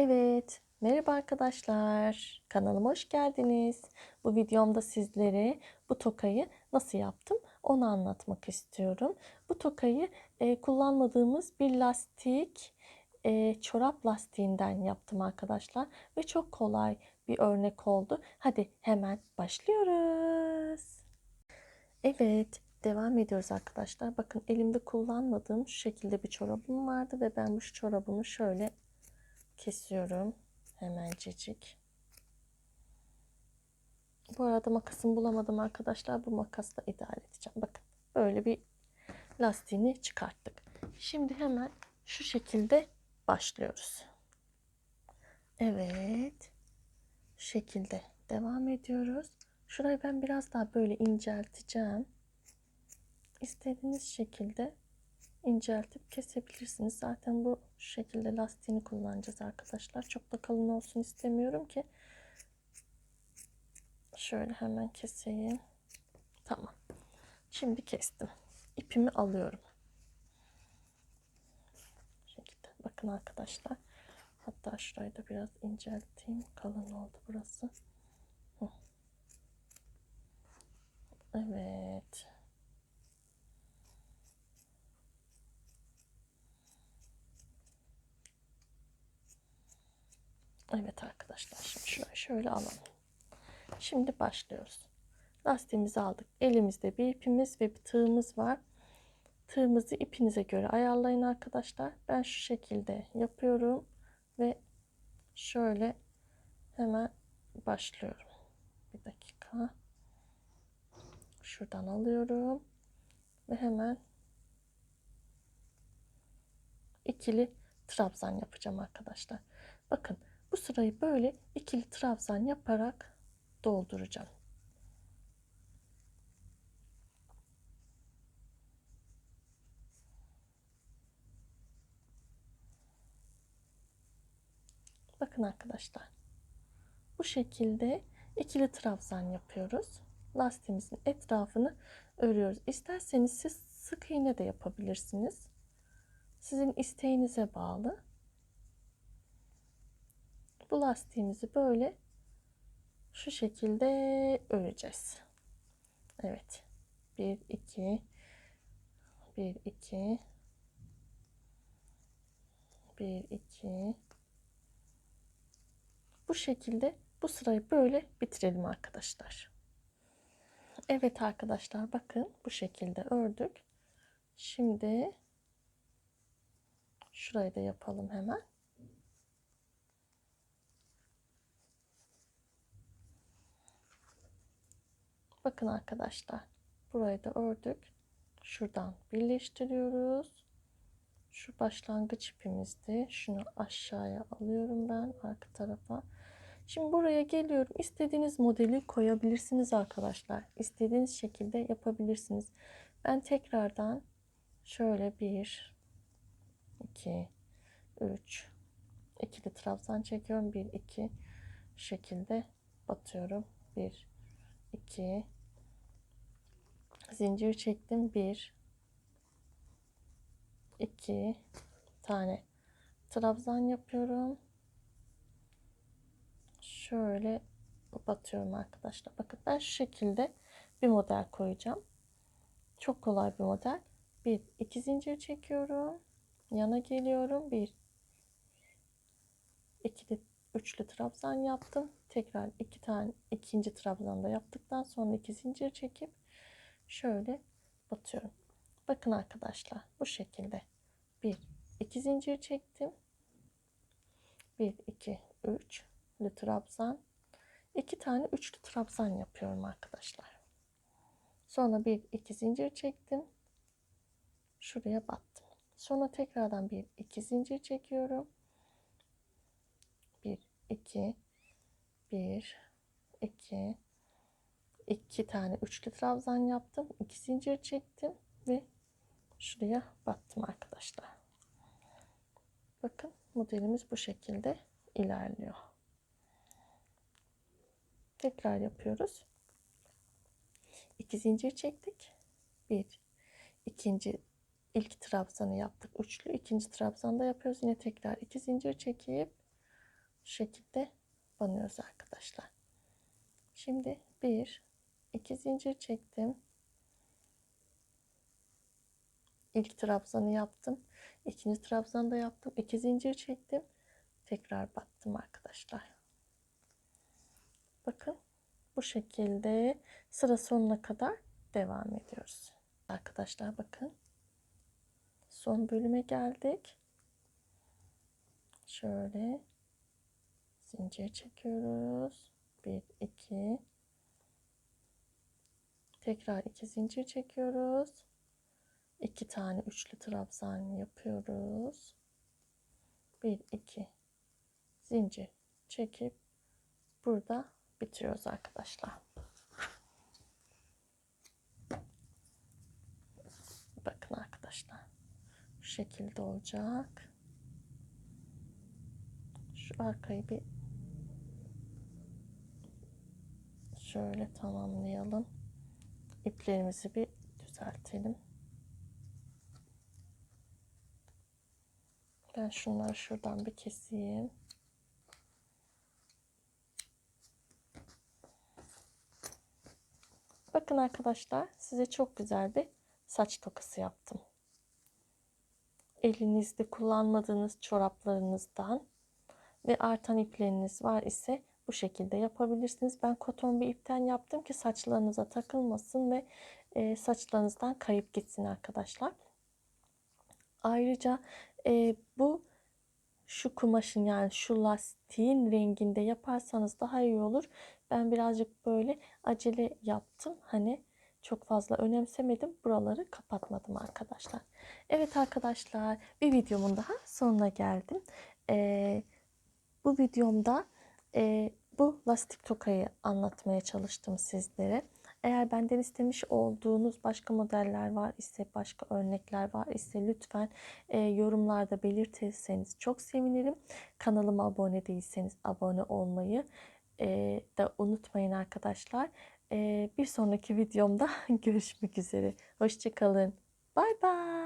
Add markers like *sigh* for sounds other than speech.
Evet, merhaba arkadaşlar. Kanalıma hoş geldiniz. Bu videomda sizlere bu tokayı nasıl yaptım onu anlatmak istiyorum. Bu tokayı e, kullanmadığımız bir lastik, e, çorap lastiğinden yaptım arkadaşlar. Ve çok kolay bir örnek oldu. Hadi hemen başlıyoruz. Evet, devam ediyoruz arkadaşlar. Bakın elimde kullanmadığım şu şekilde bir çorabım vardı ve ben bu çorabımı şöyle kesiyorum hemencecik. Bu arada makasımı bulamadım arkadaşlar. Bu makasla idare edeceğim. Bakın böyle bir lastiğini çıkarttık. Şimdi hemen şu şekilde başlıyoruz. Evet. Şu şekilde devam ediyoruz. Şurayı ben biraz daha böyle incelteceğim. İstediğiniz şekilde inceltip kesebilirsiniz. Zaten bu şekilde lastiğini kullanacağız arkadaşlar. Çok da kalın olsun istemiyorum ki. Şöyle hemen keseyim. Tamam. Şimdi kestim. İpimi alıyorum. Şekilde. Bakın arkadaşlar. Hatta şurayı da biraz incelteyim. Kalın oldu burası. Evet. Evet arkadaşlar şimdi şurayı şöyle alalım. Şimdi başlıyoruz. Lastiğimizi aldık. Elimizde bir ipimiz ve bir tığımız var. Tığımızı ipinize göre ayarlayın arkadaşlar. Ben şu şekilde yapıyorum ve şöyle hemen başlıyorum. Bir dakika. Şuradan alıyorum ve hemen ikili trabzan yapacağım arkadaşlar. Bakın bu sırayı böyle ikili trabzan yaparak dolduracağım. Bakın arkadaşlar. Bu şekilde ikili trabzan yapıyoruz. Lastiğimizin etrafını örüyoruz. İsterseniz siz sık iğne de yapabilirsiniz. Sizin isteğinize bağlı. Bu lastiğimizi böyle şu şekilde öreceğiz. Evet. 1 2 1 2 1 2 Bu şekilde bu sırayı böyle bitirelim arkadaşlar. Evet arkadaşlar bakın bu şekilde ördük. Şimdi şurayı da yapalım hemen. Bakın arkadaşlar. Burayı da ördük. Şuradan birleştiriyoruz. Şu başlangıç ipimizdi. Şunu aşağıya alıyorum ben arka tarafa. Şimdi buraya geliyorum. İstediğiniz modeli koyabilirsiniz arkadaşlar. İstediğiniz şekilde yapabilirsiniz. Ben tekrardan şöyle bir, iki, üç, ikili trabzan çekiyorum. Bir, iki şekilde batıyorum. Bir, iki, zincir çektim. Bir, iki tane trabzan yapıyorum. Şöyle batıyorum arkadaşlar. Bakın ben şu şekilde bir model koyacağım. Çok kolay bir model. Bir, iki zincir çekiyorum. Yana geliyorum. Bir, ikili, üçlü trabzan yaptım. Tekrar iki tane ikinci trabzan da yaptıktan sonra iki zincir çekip şöyle batıyorum. Bakın arkadaşlar bu şekilde. Bir, iki zincir çektim. Bir, iki, üç trabzan. iki tane üçlü trabzan yapıyorum arkadaşlar. Sonra bir iki zincir çektim. Şuraya battım. Sonra tekrardan bir iki zincir çekiyorum. Bir iki bir iki iki tane üçlü trabzan yaptım. iki zincir çektim ve şuraya battım arkadaşlar. Bakın modelimiz bu şekilde ilerliyor. Tekrar yapıyoruz. İki zincir çektik. Bir, ikinci, ilk trabzanı yaptık. Üçlü, ikinci trabzanda yapıyoruz. Yine tekrar iki zincir çekip şekilde banıyoruz arkadaşlar. Şimdi bir, iki zincir çektim. İlk trabzanı yaptım. İkinci trabzanı da yaptım. İki zincir çektim. Tekrar battım arkadaşlar. Bakın bu şekilde sıra sonuna kadar devam ediyoruz. Arkadaşlar bakın. Son bölüme geldik. Şöyle zincir çekiyoruz. 1 2 Tekrar iki zincir çekiyoruz. İki tane üçlü trabzan yapıyoruz. 1 2 zincir çekip burada bitiriyoruz arkadaşlar. Bakın arkadaşlar. Bu şekilde olacak. Şu arkayı bir şöyle tamamlayalım. İplerimizi bir düzeltelim. Ben şunları şuradan bir keseyim. Bakın arkadaşlar size çok güzel bir saç tokası yaptım. Elinizde kullanmadığınız çoraplarınızdan ve artan ipleriniz var ise bu şekilde yapabilirsiniz. Ben koton bir ipten yaptım ki saçlarınıza takılmasın ve e, saçlarınızdan kayıp gitsin arkadaşlar. Ayrıca e, bu şu kumaşın yani şu lastiğin renginde yaparsanız daha iyi olur. Ben birazcık böyle acele yaptım. Hani çok fazla önemsemedim. Buraları kapatmadım arkadaşlar. Evet arkadaşlar bir videomun daha sonuna geldim. Ee, bu videomda e, bu lastik tokayı anlatmaya çalıştım sizlere. Eğer benden istemiş olduğunuz başka modeller var ise, başka örnekler var ise lütfen e, yorumlarda belirtirseniz çok sevinirim. Kanalıma abone değilseniz abone olmayı e, da unutmayın arkadaşlar. E, bir sonraki videomda *laughs* görüşmek üzere. Hoşçakalın. Bay bay.